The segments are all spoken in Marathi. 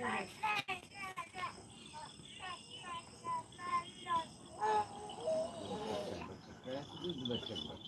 Thank you.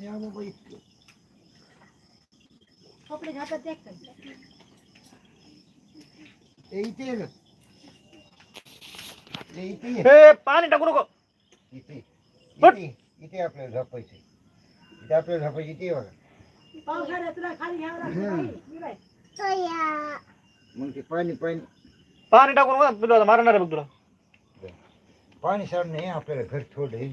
Daniel will leave you. Hopefully not a deck. Eighteen. Eighteen. Hey, पानी टाकू नको. इथे इथे इथे आपल्याला झोपायचे इथे आपल्याला झोपायचे इथे बघा पावसाळ्यात तुला खाली घ्यावं मग ते पाणी पाणी पाणी टाकून पानी पानी पानी पानी पाणी साडणे आपल्याला घर छोडेल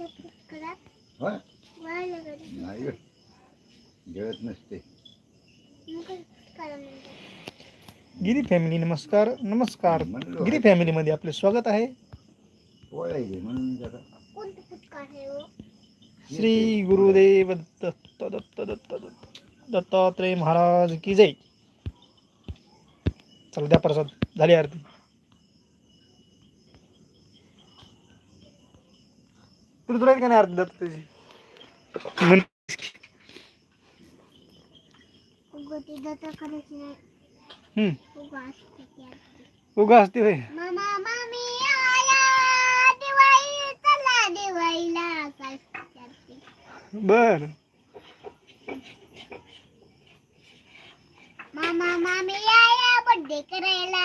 हा नाही ग. नसते. गिरी फॅमिली नमस्कार. नमस्कार. म्हणलो. गिरी फॅमिली मध्ये आपले स्वागत म्हणून जरा. आहे हो? श्री गुरुदेव दत्त दत्त दत्त दत्त दत्तात्रय महाराज की जय. चला द्या प्रसाद. झाली आरती. तुला तुला का नाही नाही. हम्म. उगा असते. होय. बर. मामा मामी आया बर्थडे करायला.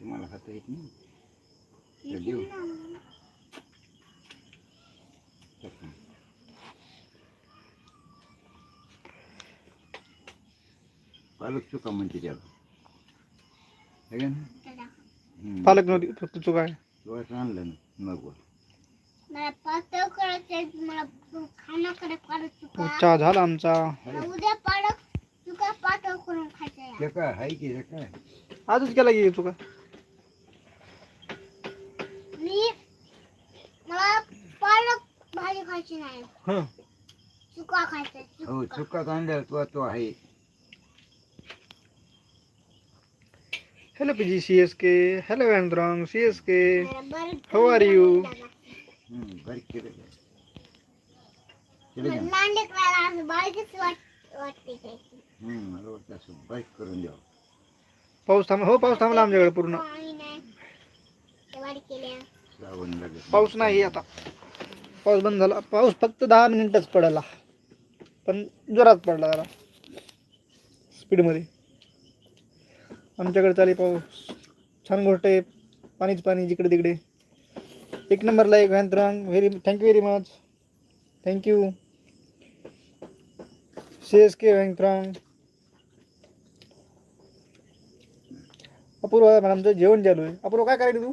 तुम्हाला खाता येत नाही? देऊ. पालक चुका म्हणते त्याला. ना हम्म. पालक नव्हती फक्त चुका आहे. डोळ्यात आणलं ना मग चहा झाला आमचा. आजच केला की चुका. खायची नाही. हं. चुका खायचा हो चुका चुकात आणल्यावर तो तो आहे. Hello P G C S K hello वॅन्ड्रॉंग C S K बरं How are you? हम्म, बारीक केलं. का? केलं मला का? लहान लेकराला असं बारीकच वाट वाटते ते. हम्म, मला वाटतं असं बारीक करून द्यावं. पाऊस थांब हो पाऊस थांबला आमच्याकडे पूर्ण. पाणी नाही. ते बारीक केल्या श्रावण लागत पाऊस नाही आता. पाऊस बंद झाला. पाऊस फक्त दहा मिनिटच पडला. पण जोरात पडला जरा. स्पीडमध्ये. आमच्याकडे चालेल पाऊस. छान गोष्ट आहे पाणीच पाणी जिकडे तिकडे एक नंबरला एक व्हॅन्त्रंग very thank you very much thank you C S K व्हॅन्त्रंग Apurva मॅडमचं जेवण चालू आहे. अपूर्व काय करायचं तू?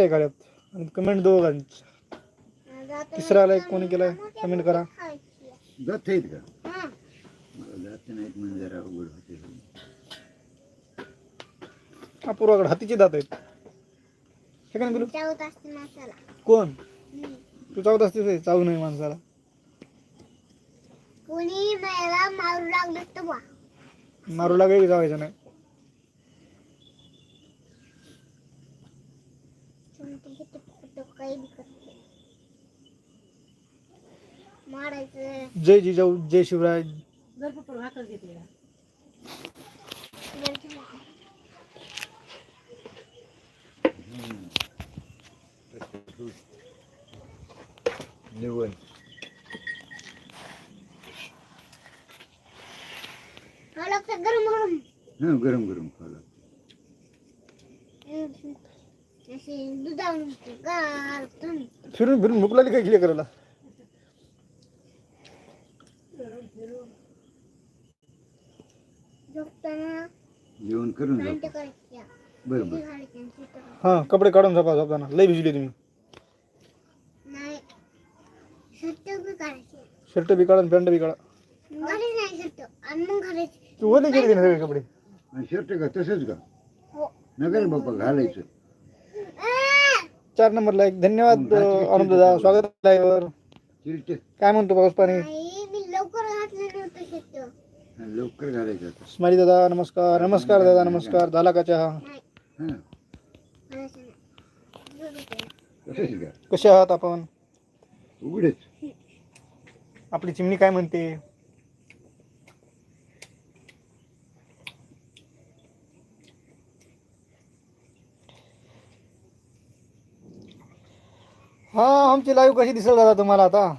लाईक आल्यात आणि कमेंट दोघांची जाताना तिसरा like कोणी केलाय? comment करा. जात आहेत का. मला जात नाहीत म्हणजे जरा अवघड होते. अपूर्वाकडे हातीचे दात आहेत. हे का नाही बोलू चावत असते माणसाला. कोण. तू चावत असतेस? चावू नये माणसाला. कोणी मला मारू लागलं तर बा मारू लागाय चावायचं नाही. काही बी करते मारायचं जय जिजाऊ जय शिवराय। जर घेते हा। गरम गरम हाँ। गरम गरम फिरून फिरून भूक लागली काय क्लिअर करायला जेवण करून हा कपडे काढून झोपा झोपताना लय भिजली तुम्ही शर्ट बी काढा पॅन्ट बी काढा. तू ओले कपडे? शर्ट का? तसंच का? नगर बाप्पा घालायचं. चार नंबरला एक. धन्यवाद अनुप दादा स्वागत चिलट. काय म्हणतो पाऊस पाणी? लवकर घालायचं स्मारी दादा नमस्कार. नमस्कार दादा नमस्कार. झाला का चहा? हां. कसे आहात आपण? उघडेच. आपली चिमणी काय म्हणते? हा आमची लाईव्ह कशी दिसत दादा तुम्हाला आता?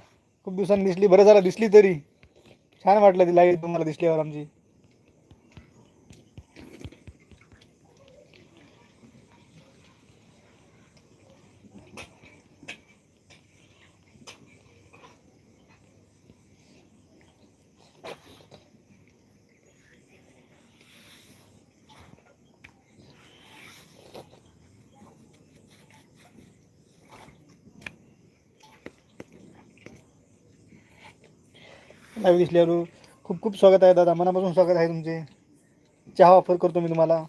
खूप दिवसांनी दिसली बरं झालं दिसली तरी. छान वाटलं ती लाईव्ह तुम्हाला दिसल्यावर आमची. लाईव्ह दिसल्यावर खूप खूप स्वागत आहे दादा. मनापासून स्वागत आहे तुमचे. चहा ऑफर करतो मी तुम्हाला.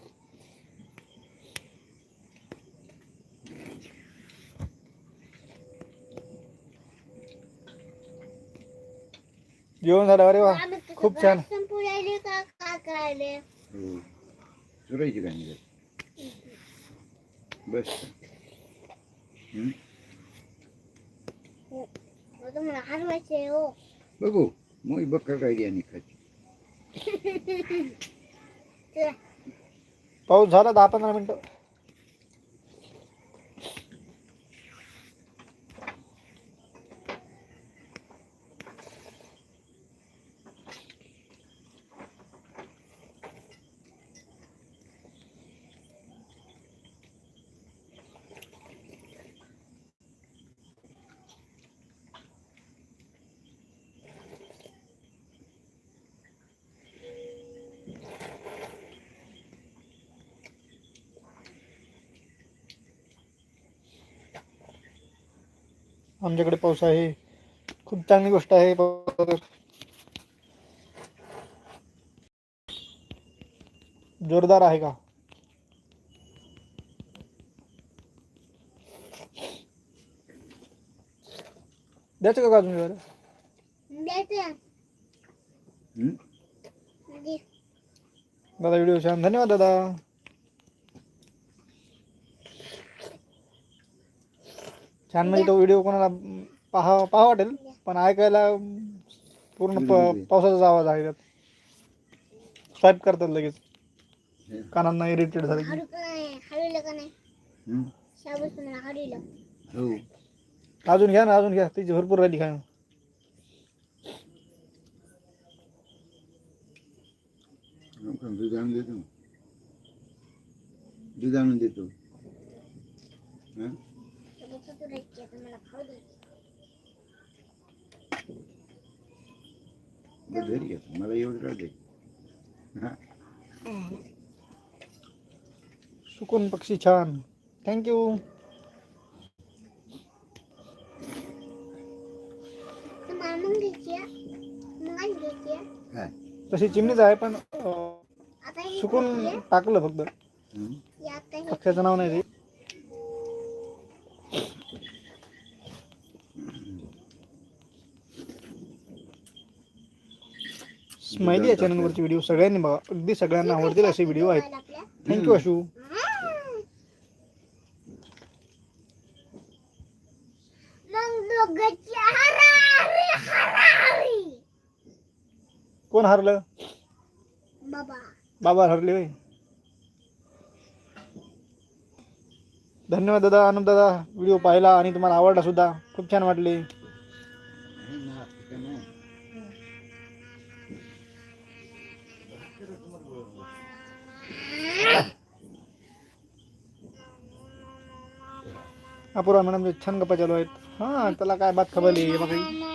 जेवण झालं अरे वा. खूप छान. हो बस. हं? हो. बघू. मोई बकर राहिली आणि खायची चला पाऊस झाला दहा पंधरा मिनिटं आमच्याकडे पाऊस आहे. खूप चांगली गोष्ट आहे. जोरदार आहे का? द्यायचं का अजून हं? दे. दादा व्हिडिओ छान. धन्यवाद दादा. छान म्हणजे तो व्हिडिओ कोणाला पाहा पाहा वाटेल पण ऐकायला पूर्ण प- पावसाचाच आवाज आहे त्यात स्वाईप करतात लगेच. कानांना इरिटेट झाले की. नाही? हं? हो. अजून घ्या ना अजून घ्या. तिची भरपूर राहिली काय नको, दूध आणून देतो. दूध आणून देतो. हं? घरी. मला एवढं राहू दे सुकून पक्षी छान थँक्यू तशी चिमणीच आहे पण सुकून. टाकलं फक्त पक्ष्याचं नाव नाही ते स्माइली या चॅनलवरचे व्हिडिओ सगळ्यांनी बघा. अगदी सगळ्यांना आवडतील असे व्हिडिओ आहेत. थँक्यू अशू कोण हरलं? बाबा. बाबा हरले होय. धन्यवाद दादा आनंद दादा व्हिडिओ पाहिला आणि तुम्हाला आवडला सुद्धा. खूप छान वाटले. अपूर्वा मॅडम छान गप्पा चालू आहेत. हा त्याला काय बात खबरली बघा.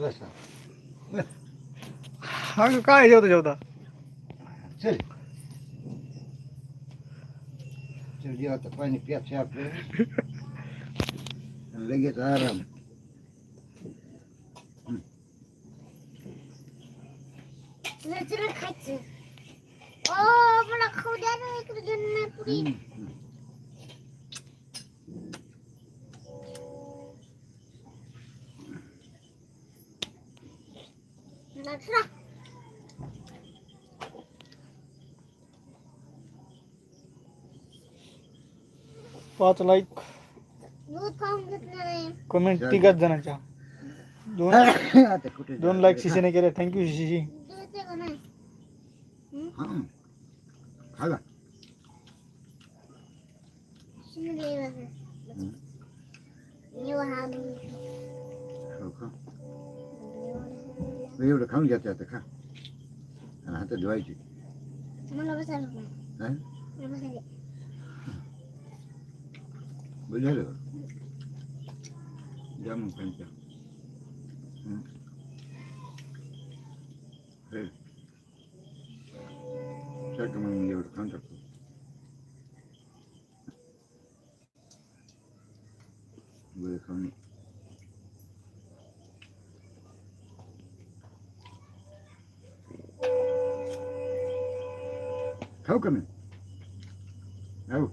बसा. हा काय जेवता जेवता? चल. चल जेव आता पाणी प्यायचं आपलं लगेच आराम. पाच लाईक कमेंट तिघाच जणांच्या. दोन आता कुठे दोन लाईक शिशीने केले. Thank you Shishi. एवढं खाऊन घ्यायचं आता खा आणि हातात धुवायचे मला बसायला नको. हा मला बसायला. बरं झालं का जा मग पंचा चल मग मी एवढं खाऊन टाकतो बरं खाऊन Poking. No.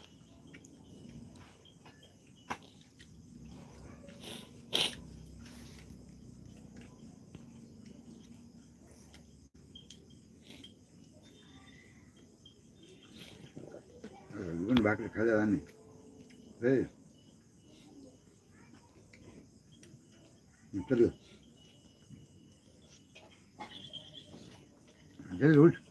calla Dani. Sí. En serio. En.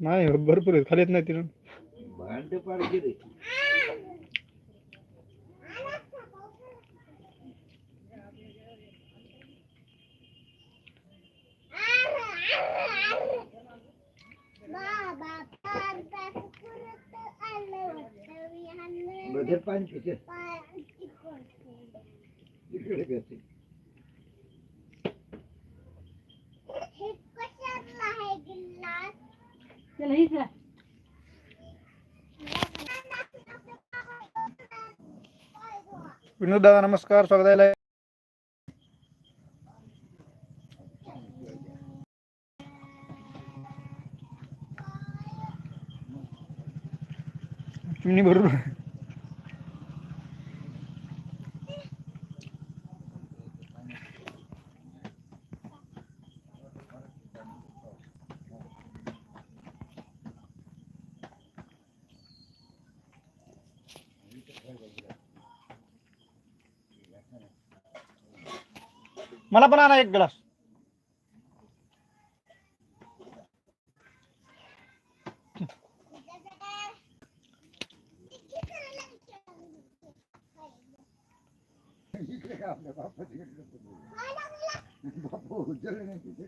नाही भरपूर आहेत. खाली येत नाही तिथून भांड पार केले पाणी चिकटते. इकडे त्याला हीच आहे. विनोद दादा नमस्कार स्वागत आहे चिमणी भरून मला पण आणा एक ग्लास इकडे का आपल्या बापाच्या इकडे बापू उचलले नाही तिथे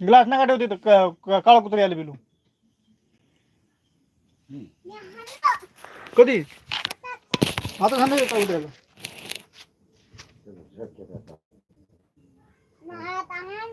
ग्लास नका ठेवते तर काळा कुत्री आले बिलू कधी आता सांगा tangan